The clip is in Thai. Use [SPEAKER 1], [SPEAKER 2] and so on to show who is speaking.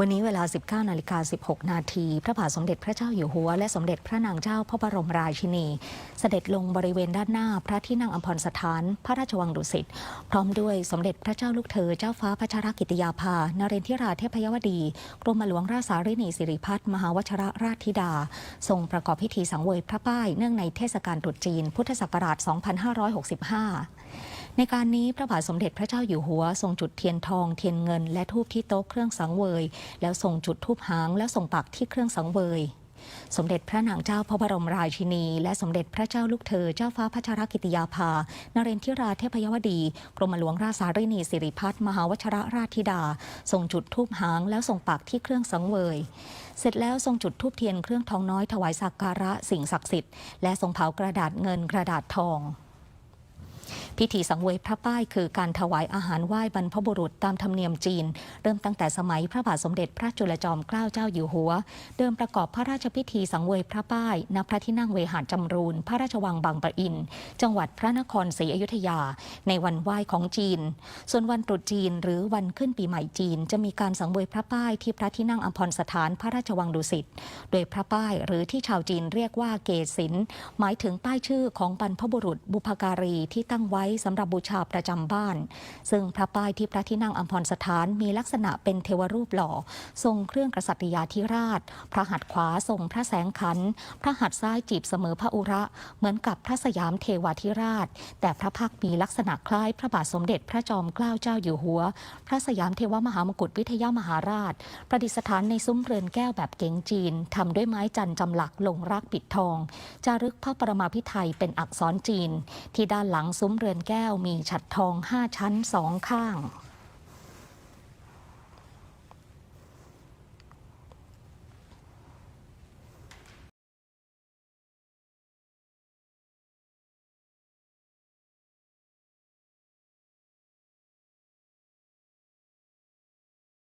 [SPEAKER 1] วันนี้เวลา 19นาฬิกา16 นาที พระบาทสมเด็จพระเจ้าอยู่หัว และสมเด็จพระนางเจ้าพระบรมราชินี เสด็จลงบริเวณด้านหน้าพระที่นั่งอัมพรสถาน พระราชวังดุสิต พร้อมด้วยสมเด็จพระเจ้าลูกเธอ เจ้าฟ้าพัชรกิติยาภา นเรนทิราเทพยวดี กรมหลวงราชสารินีสิริพัฒน์มหาวชรราชธิดา ทรงประกอบพิธีสังเวยพระป้ายเนื่องในเทศกาลตรุษจีน พุทธศักราช 2565 ในการนี้พระบาทสมเด็จพระเจ้าอยู่หัว ทรงจุดเทียนทองเทียนเงิน และทูบที่โต๊ะเครื่องสังเวย แล้วทรงจุดทูบหาง แล้วส่งปักที่เครื่องสังเวย สมเด็จพระนางเจ้าพระบรมราชินี และสมเด็จพระเจ้าลูกเธอเจ้าฟ้าพัชรกิติยาภา นเรนทิราเทพยวดี กรมหลวงราชสารินีสิริพัฒน์มหาวชรราชธิดา ทรงจุดทูบหาง แล้วส่งปักที่เครื่องสังเวยเสร็จแล้วทรงจุดทูบเทียนเครื่องทองน้อยถวายสักการะสิ่งศักดิ์สิทธิ์และทรงเผากระดาษเงินกระดาษทอง พิธีสังเวยพระป้ายคือการถวายอาหารไหว้บรรพบุรุษตามธรรมเนียมจีน เริ่มตั้งแต่สมัยพระบาทสมเด็จพระจุลจอมเกล้าเจ้าอยู่หัว เดิมประกอบพระราชพิธีสังเวยพระป้ายณพระที่นั่งเวหาจำรูน พระราชวังบางปะอิน จังหวัดพระนครศรีอยุธยา ในวันไหว้ของจีน ส่วนวันตรุษจีนหรือวันขึ้นปีใหม่จีน จะมีการสังเวยพระป้ายที่พระที่นั่งอัมพรสถานพระราชวังดุสิต โดยพระป้ายหรือที่ชาวจีนเรียกว่าเกศินหมายถึงป้ายชื่อของบรรพบุรุษบุพการีที่ตั้งไว้สำหรับบูชาประจำบ้าน ซึ่งพระป้ายที่พระที่นั่งอัมพรสถานมีลักษณะเป็นเทวรูปหล่อ ทรงเครื่องกษัตริยาธิราช พระหัตถ์ขวาทรงพระแสงขัน พระหัตถ์ซ้ายจีบเสมอพระอุระ เหมือนกับพระสยามเทวาธิราช แต่พระพักมีลักษณะคล้ายพระบาทสมเด็จพระจอมเกล้าเจ้าอยู่หัว พระสยามเทวมหามกุฏวิทยามหาราช ประดิษฐานในซุ้มเรือนแก้วแบบเก๋งจีนทำด้วยไม้จันจำหลักลงรักปิดทองจารึกพระประมาพิไทยเป็นอักษรจีน ที่ด้านหลังซุ้มเรือนแก้วมีฉัดทองห้าชั้นสองข้าง